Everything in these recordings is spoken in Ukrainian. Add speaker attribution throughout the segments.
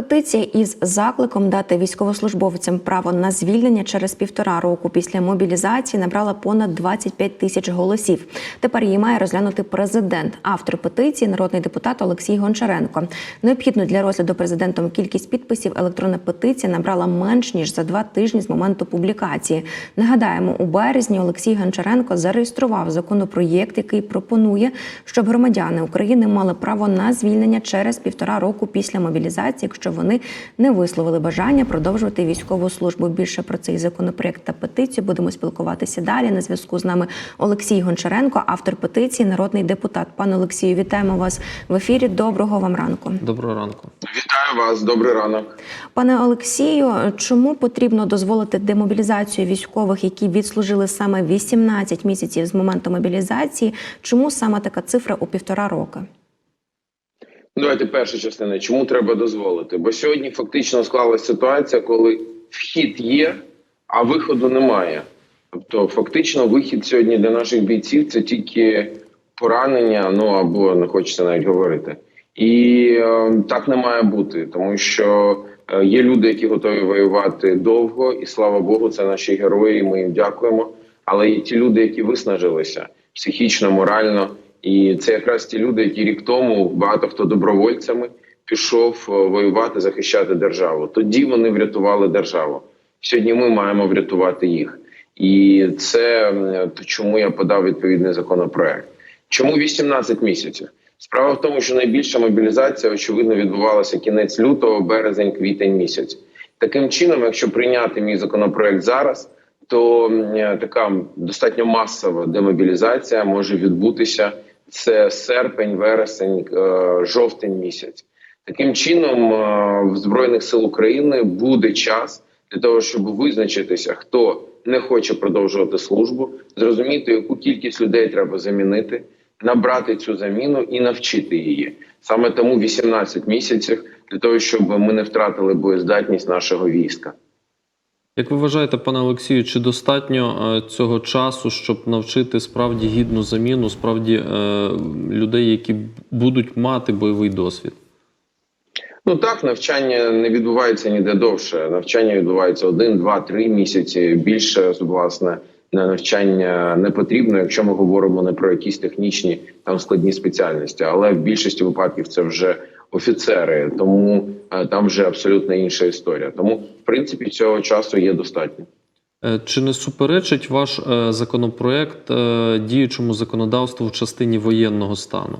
Speaker 1: Петиція із закликом дати військовослужбовцям право на звільнення через півтора року після мобілізації набрала понад 25 тисяч голосів. Тепер її має розглянути президент. Автор петиції народний депутат Олексій Гончаренко. Необхідну для розгляду президентом кількість підписів електронна петиція набрала менш ніж за два тижні з моменту публікації. Нагадаємо, у березні Олексій Гончаренко зареєстрував законопроєкт, який пропонує, щоб громадяни України мали право на звільнення через півтора року після мобілізації, якщо вони не висловили бажання продовжувати військову службу. Більше про цей законопроєкт та петицію будемо спілкуватися далі. На зв'язку з нами Олексій Гончаренко, автор петиції, народний депутат. Пане Олексію, вітаємо вас в ефірі. Доброго вам ранку.
Speaker 2: Доброго ранку.
Speaker 3: Вітаю вас, добрий ранок.
Speaker 1: Пане Олексію, чому потрібно дозволити демобілізацію військових, які відслужили саме 18 місяців з моменту мобілізації? Чому саме така цифра у півтора роки?
Speaker 3: Давайте перша частина. Чому треба дозволити? Бо сьогодні фактично склалася ситуація, коли вхід є, а виходу немає. Тобто, фактично, вихід сьогодні для наших бійців це тільки поранення, ну або не хочеться навіть говорити. І е, так не має бути, тому що е, є люди, які готові воювати довго, і слава Богу, це наші герої. Ми їм дякуємо. Але є ті люди, які виснажилися психічно, морально. І це якраз ті люди, які рік тому багато хто добровольцями пішов е, воювати, захищати державу. Тоді вони врятували державу. Сьогодні ми маємо врятувати їх, і це чому я подав відповідний законопроект. Чому 18 місяців? Справа в тому, що найбільша мобілізація очевидно відбувалася кінець лютого, березень, квітень місяць. Таким чином, якщо прийняти мій законопроект зараз, то е, така достатньо масова демобілізація може відбутися. Це серпень, вересень, е, жовтень місяць. Таким чином, е, в збройних сил України буде час для того, щоб визначитися, хто не хоче продовжувати службу, зрозуміти, яку кількість людей треба замінити, набрати цю заміну і навчити її. Саме тому 18 місяців для того, щоб ми не втратили боєздатність нашого війська.
Speaker 2: Як ви вважаєте, пане Олексію, чи достатньо е, цього часу, щоб навчити справді гідну заміну, справді е, людей, які будуть мати бойовий досвід?
Speaker 3: Ну так, навчання не відбувається ніде довше. Навчання відбувається один, два, три місяці. Більше власне на навчання не потрібно, якщо ми говоримо не про якісь технічні там складні спеціальності, але в більшості випадків це вже офіцери, тому там вже абсолютно інша історія. Тому, в принципі, цього часу є достатньо.
Speaker 2: Е, Чи не суперечить ваш е, законопроект е, діючому законодавству в частині воєнного стану?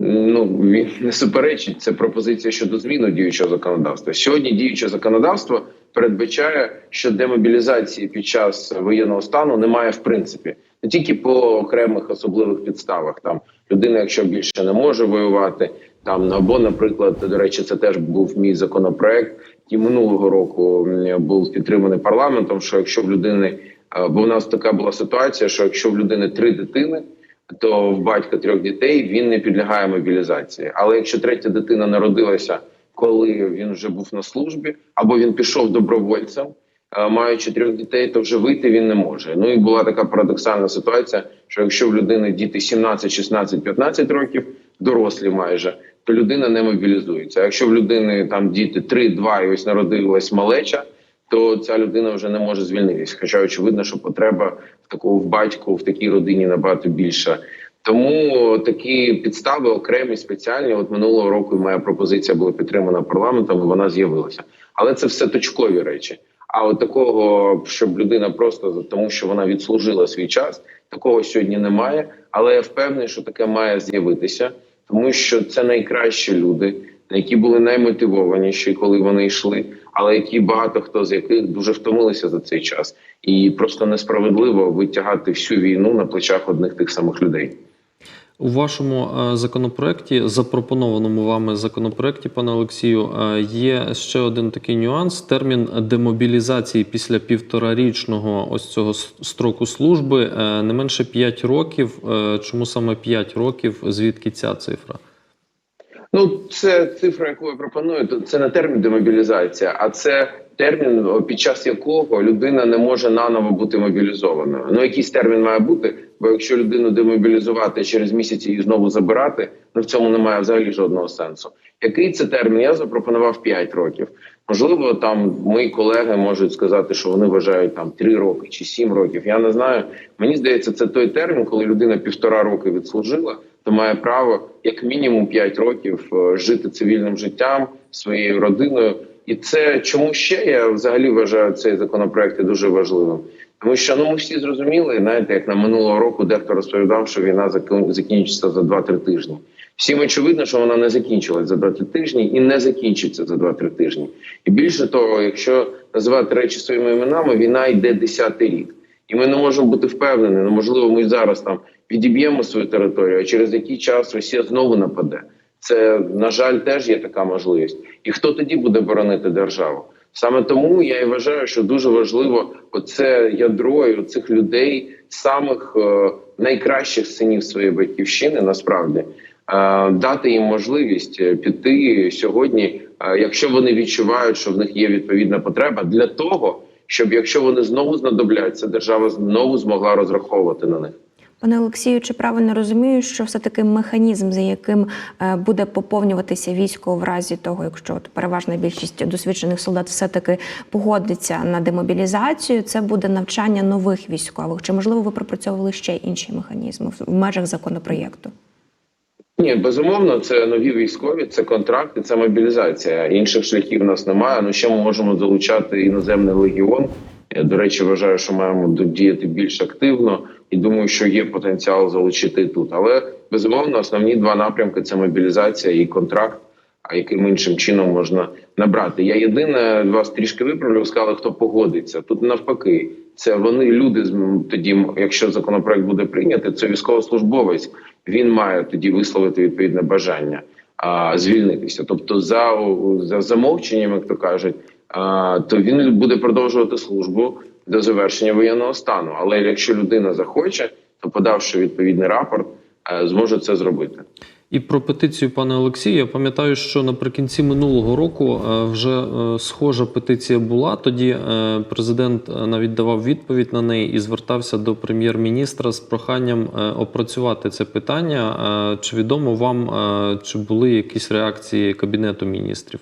Speaker 3: Ну він не суперечить це пропозиція щодо зміни діючого законодавства. Сьогодні діюче законодавство передбачає, що демобілізації під час воєнного стану немає в принципі, не тільки по окремих особливих підставах. Там людина, якщо більше не може воювати, там або, наприклад, до речі, це теж був мій законопроект, який минулого року був підтриманий парламентом. Що якщо в людини, е, бо в нас така була ситуація, що якщо в людини три дитини то в батька трьох дітей він не підлягає мобілізації. Але якщо третя дитина народилася, коли він вже був на службі, або він пішов добровольцем, маючи трьох дітей, то вже вийти він не може. Ну і була така парадоксальна ситуація, що якщо в людини діти 17, 16, 15 років, дорослі майже, то людина не мобілізується. Якщо в людини там діти 3, 2 і ось народилась малеча, то ця людина вже не може звільнитися. Хоча очевидно, що потреба в такого в батьку в такій родині набагато більша. Тому такі підстави окремі спеціальні. От минулого року моя пропозиція була підтримана парламентом. і Вона з'явилася, але це все точкові речі. А от такого, щоб людина просто тому, що вона відслужила свій час, такого сьогодні немає. Але я впевнений, що таке має з'явитися, тому що це найкращі люди, які були наймотивованіші, коли вони йшли, але які багато хто з яких дуже втомилися за цей час, і просто несправедливо витягати всю війну на плечах одних тих самих людей.
Speaker 2: У вашому е, законопроекті, запропонованому вами законопроекті, пане Олексію, е, є ще один такий нюанс: термін демобілізації після півторарічного ось цього строку служби е, не менше 5 років. Чому саме 5 років? Звідки ця цифра?
Speaker 3: Ну, це цифра, яку я пропоную, це не термін демобілізація, а це термін, під час якого людина не може наново бути мобілізованою. Ну, якийсь термін має бути. Бо якщо людину демобілізувати через місяць її знову забирати, ну в цьому немає взагалі жодного сенсу. Який це термін? Я запропонував 5 років. Можливо, там мої колеги можуть сказати, що вони вважають там 3 роки чи 7 років. Я не знаю. Мені здається, це той термін, коли людина півтора роки відслужила, то має право як мінімум 5 років е, жити цивільним життям своєю родиною. І це чому ще я взагалі вважаю цей законопроект дуже важливим. Тому що ну ми всі зрозуміли, знаєте, як на минулого року дехто розповідав, що війна закін- закінчиться за 2-3 тижні. Всім очевидно, що вона не закінчилась за 2-3 тижні і не закінчиться за 2-3 тижні. І більше того, якщо називати речі своїми іменами, війна йде 10-й рік. І ми не можемо бути впевнені. Ну, можливо, ми зараз там відіб'ємо свою територію, а через який час Росія знову нападе. Це на жаль теж є така можливість. І хто тоді буде боронити державу? Саме тому я і вважаю, що дуже важливо оце ядро і цих людей, самих е, найкращих синів своєї батьківщини, насправді е, дати їм можливість е, піти сьогодні, е, якщо вони відчувають, що в них є відповідна потреба, для того, щоб якщо вони знову знадобляться, держава знову змогла розраховувати на них.
Speaker 1: Пане Олексію, чи правильно розумію, що все таки механізм, за яким е, буде поповнюватися військо в разі того, якщо от переважна більшість досвідчених солдат все таки погодиться на демобілізацію, це буде навчання нових військових? Чи можливо ви пропрацьовували ще інші механізми в межах законопроєкту?
Speaker 3: Ні, безумовно, це нові військові, це контракти, це мобілізація. Інших шляхів у нас немає. Ну ще ми можемо залучати іноземний легіон. Я, до речі, вважаю, що маємо діяти більш активно і думаю, що є потенціал залучити тут. Але безумовно, основні два напрямки це мобілізація і контракт. А яким іншим чином можна набрати? Я єдине вас трішки виправлю, сказали, хто погодиться. Тут навпаки, це вони люди тоді, якщо законопроект буде прийнятий, це військовослужбовець. Він має тоді висловити відповідне бажання а, звільнитися. Тобто, за, за замовченням, як то кажуть, а, то він буде продовжувати службу до завершення воєнного стану. Але якщо людина захоче, то подавши відповідний рапорт, е, зможе це зробити.
Speaker 2: І про петицію пане Олексію, я пам'ятаю, що наприкінці минулого року е, вже е, схожа петиція була. Тоді президент навіть давав відповідь на неї і звертався до прем'єр-міністра з проханням опрацювати це питання. Чи відомо вам, чи були якісь реакції Кабінету міністрів?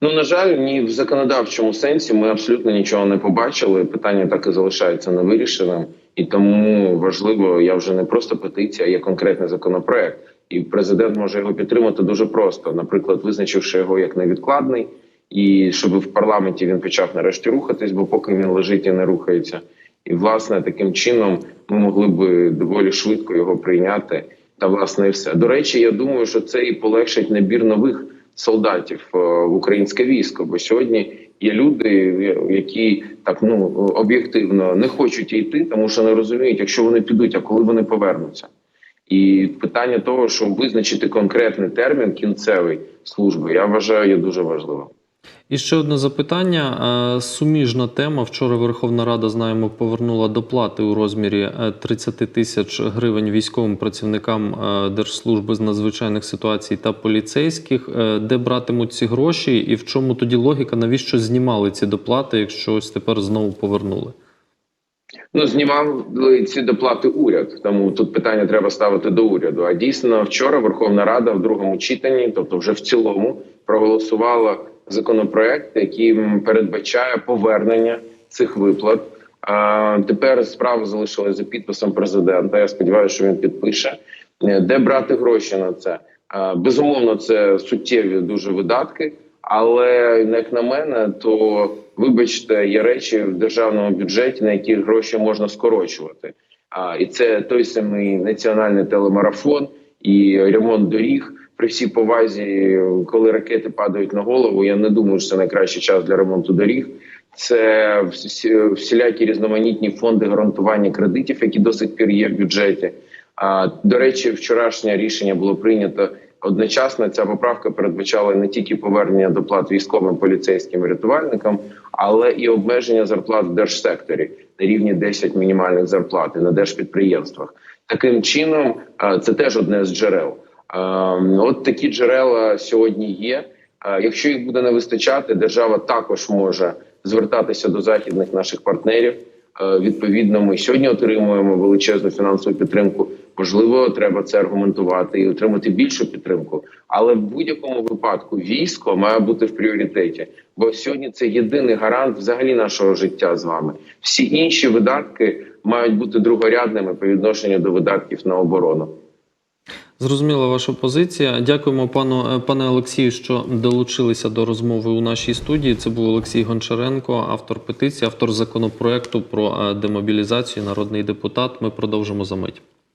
Speaker 3: Ну на жаль, ні в законодавчому сенсі ми абсолютно нічого не побачили. Питання так і залишається невирішеним, і тому важливо. Я вже не просто петиція, а є конкретний законопроект, і президент може його підтримати дуже просто, наприклад, визначивши його як невідкладний, і щоб в парламенті він почав нарешті рухатись, бо поки він лежить і не рухається. І власне таким чином ми могли би доволі швидко його прийняти. Та власне і все до речі, я думаю, що це і полегшить набір нових солдатів е, в українське військо. Бо сьогодні є люди, які так ну об'єктивно не хочуть йти, тому що не розуміють, якщо вони підуть, а коли вони повернуться. І питання того, щоб визначити конкретний термін кінцевий служби, я вважаю, є дуже важливим.
Speaker 2: І ще одне запитання. Е, Суміжна тема. Вчора Верховна Рада знаємо повернула доплати у розмірі е, 30 тисяч гривень військовим працівникам е, Держслужби з надзвичайних ситуацій та поліцейських. Е, Де братимуть ці гроші, і в чому тоді логіка? Навіщо знімали ці доплати, якщо ось тепер знову повернули?
Speaker 3: Ну, знімав ці доплати уряд, тому тут питання треба ставити до уряду. А дійсно, вчора Верховна Рада в другому читанні, тобто вже в цілому, проголосувала законопроект, який передбачає повернення цих виплат. А тепер справа залишилася за підписом президента. Я сподіваюся, що він підпише. Е, Де брати гроші на це? Безумовно, це суттєві дуже видатки. Але як на мене, то вибачте, є речі в державному бюджеті, на які гроші можна скорочувати. А і це той самий національний телемарафон і ремонт доріг. При всій повазі, коли ракети падають на голову, я не думаю, що це найкращий час для ремонту доріг. Це всілякі різноманітні фонди гарантування кредитів, які до сих пір є в бюджеті. А до речі, вчорашнє рішення було прийнято одночасно. Ця поправка передбачала не тільки повернення доплат військовим, поліцейським рятувальникам, але і обмеження зарплат в держсекторі на рівні 10 мінімальних зарплат і на держпідприємствах. Таким чином, це теж одне з джерел. А, От такі джерела сьогодні є. Якщо їх буде не вистачати, держава також може звертатися до західних наших партнерів. Е, Відповідно, ми сьогодні отримуємо величезну фінансову підтримку. Можливо, треба це аргументувати і отримати більшу підтримку. Але в будь-якому випадку військо має бути в пріоритеті, бо сьогодні це єдиний гарант взагалі нашого життя з вами. Всі інші видатки мають бути другорядними по відношенню до видатків на оборону.
Speaker 2: Зрозуміла ваша позиція. Дякуємо пану е, пане Олексію, що долучилися до розмови у нашій студії. Це був Олексій Гончаренко, автор петиції, автор законопроекту про е, демобілізацію, народний депутат. Ми продовжимо за мить.